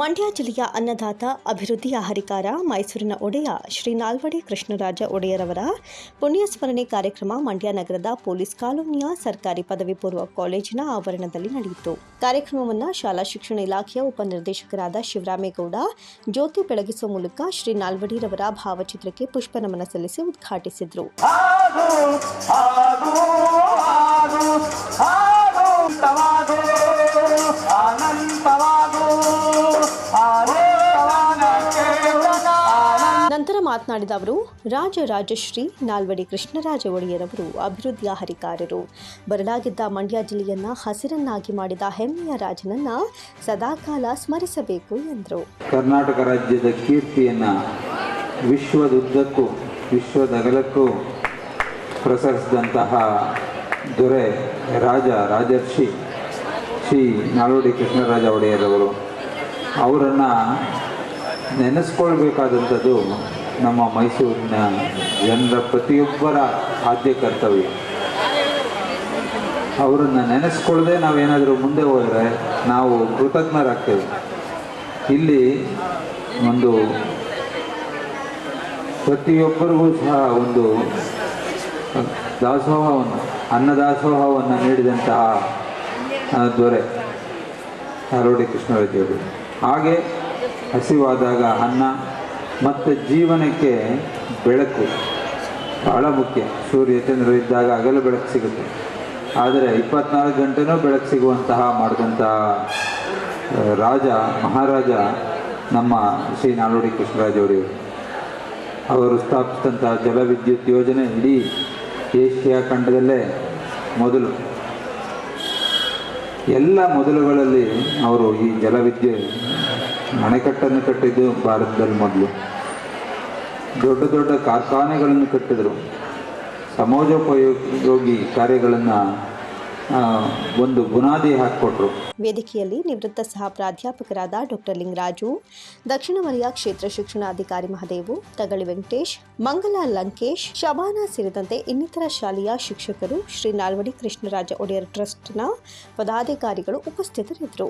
ಮಂಡ್ಯ ಜಿಲ್ಲೆಯ ಅನ್ನದಾತ ಅಭಿವೃದ್ಧಿ ಹರಿಕಾರ ಮೈಸೂರಿನ ಒಡೆಯ ಶ್ರೀ ನಾಲ್ವಡಿ ಕೃಷ್ಣರಾಜ ಒಡೆಯರವರ ಪುಣ್ಯಸ್ಮರಣೆ ಕಾರ್ಯಕ್ರಮ ಮಂಡ್ಯ ನಗರದ ಪೊಲೀಸ್ ಕಾಲೋನಿಯ ಸರ್ಕಾರಿ ಪದವಿ ಪೂರ್ವ ಕಾಲೇಜಿನ ಆವರಣದಲ್ಲಿ ನಡೆಯಿತು. ಕಾರ್ಯಕ್ರಮವನ್ನು ಶಾಲಾ ಶಿಕ್ಷಣ ಇಲಾಖೆಯ ಉಪನಿರ್ದೇಶಕರಾದ ಶಿವರಾಮೇಗೌಡ, ಜ್ಯೋತಿ ಬೆಳಗಿಸುವ ಮೂಲಕ ಶ್ರೀ ನಾಲ್ವಡಿರವರ ಭಾವಚಿತ್ರಕ್ಕೆ ಪುಷ್ಪನಮನ ಸಲ್ಲಿಸಿ ಉದ್ಘಾಟಿಸಿದರು. ಮಾತನಾಡಿದ ಅವರು, ರಾಜರಾಜಶ್ರೀ ನಾಲ್ವಡಿ ಕೃಷ್ಣರಾಜ ಒಡೆಯರವರು ಅಭಿವೃದ್ಧಿಯ ಹರಿಕಾರರು ಬರಲಾಗಿದ್ದ ಮಂಡ್ಯ ಜಿಲ್ಲೆಯನ್ನ ಹಸಿರನ್ನಾಗಿ ಮಾಡಿದ ಹೆಮ್ಮೆಯ ರಾಜನನ್ನ ಸದಾಕಾಲ ಸ್ಮರಿಸಬೇಕು ಎಂದರು. ಕರ್ನಾಟಕ ರಾಜ್ಯದ ಕೀರ್ತಿಯನ್ನು ವಿಶ್ವದುದ್ದಕ್ಕೂ ವಿಶ್ವದಗಲಕ್ಕೂ ಪ್ರಸರಿಸಿದಂತಹ ದೊರೆ ರಾಜ, ರಾಜರ್ಷಿ ಶ್ರೀ ನಾಲ್ವಡಿ ಕೃಷ್ಣರಾಜ ಒಡೆಯರವರು. ಅವರನ್ನು ನೆನೆಸ್ಕೊಳ್ಬೇಕಾದಂಥದ್ದು ನಮ್ಮ ಮೈಸೂರಿನ ಜನರ ಪ್ರತಿಯೊಬ್ಬರ ಆದ್ಯ ಕರ್ತವ್ಯ. ಅವರನ್ನ ನೆನೆಸ್ಕೊಳ್ಳದೆ ನಾವೇನಾದರೂ ಮುಂದೆ ಹೋದರೆ ನಾವು ಕೃತಜ್ಞರಾಗ್ತೇವೆ. ಇಲ್ಲಿ ಒಂದು ಪ್ರತಿಯೊಬ್ಬರಿಗೂ ಸಹ ಒಂದು ದಾಸೋಹವನ್ನು, ಅನ್ನದಾಸೋಹವನ್ನು ನೀಡಿದಂತಹ ದೊರೆ ನಾಲ್ವಡಿ ಕೃಷ್ಣರಾಜರು ಹಾಗೆ ಹಸಿವಾದಾಗ ಅನ್ನ ಮತ್ತು ಜೀವನಕ್ಕೆ ಬೆಳಕು ಬಹಳ ಮುಖ್ಯ. ಸೂರ್ಯ ಚಂದ್ರ ಇದ್ದಾಗ ಹಗಲು ಬೆಳಕು ಸಿಗುತ್ತೆ. ಆದರೆ ಇಪ್ಪತ್ನಾಲ್ಕು ಗಂಟೆನೂ ಬೆಳಕು ಸಿಗುವಂತಹ ಮಾಡಿದಂತಹ ರಾಜ, ಮಹಾರಾಜ ನಮ್ಮ ಶ್ರೀ ನಾಲ್ವಡಿ ಕೃಷ್ಣರಾಜ ಒಡೆಯರು ಅವರು ಸ್ಥಾಪಿಸಿದಂತಹ ಜಲವಿದ್ಯುತ್ ಯೋಜನೆ ಇಡೀ ಏಷ್ಯಾ ಖಂಡದಲ್ಲೇ ಮೊದಲು. ಎಲ್ಲ ಮೊದಲುಗಳಲ್ಲಿ ಅವರು ಈ ಜಲವಿದ್ಯುತ್ ಅಣೆಕಟ್ಟನ್ನು ಕಟ್ಟಿದ್ದು ಭಾರತದಲ್ಲಿ ಮೊದಲು. ದೊಡ್ಡ ದೊಡ್ಡ ಕಾರ್ಖಾನೆಗಳನ್ನು ಕಟ್ಟಿದರು. ಸಮಾಜೋಪಯೋಗಿ ಕಾರ್ಯಗಳನ್ನು ಒಂದು ಬುನಾದಿ ಹಾಕಿಕೊಟ್ರು. ವೇದಿಕೆಯಲ್ಲಿ ನಿವೃತ್ತ ಸಹ ಪ್ರಾಧ್ಯಾಪಕರಾದ ಡಾಕ್ಟರ್ ಲಿಂಗರಾಜು, ದಕ್ಷಿಣ ವಲಯ ಕ್ಷೇತ್ರ ಶಿಕ್ಷಣಾಧಿಕಾರಿ ಮಹದೇವು, ತಗಳಿ ವೆಂಕಟೇಶ್, ಮಂಗಲ ಲಂಕೇಶ್, ಶಬಾನಾ ಸೇರಿದಂತೆ ಇನ್ನಿತರ ಶಾಲೆಯ ಶಿಕ್ಷಕರು ಶ್ರೀ ನಾಲ್ವಡಿ ಕೃಷ್ಣರಾಜ ಒಡೆಯರ್ ಟ್ರಸ್ಟ್ನ ಪದಾಧಿಕಾರಿಗಳು ಉಪಸ್ಥಿತರಿದ್ದರು.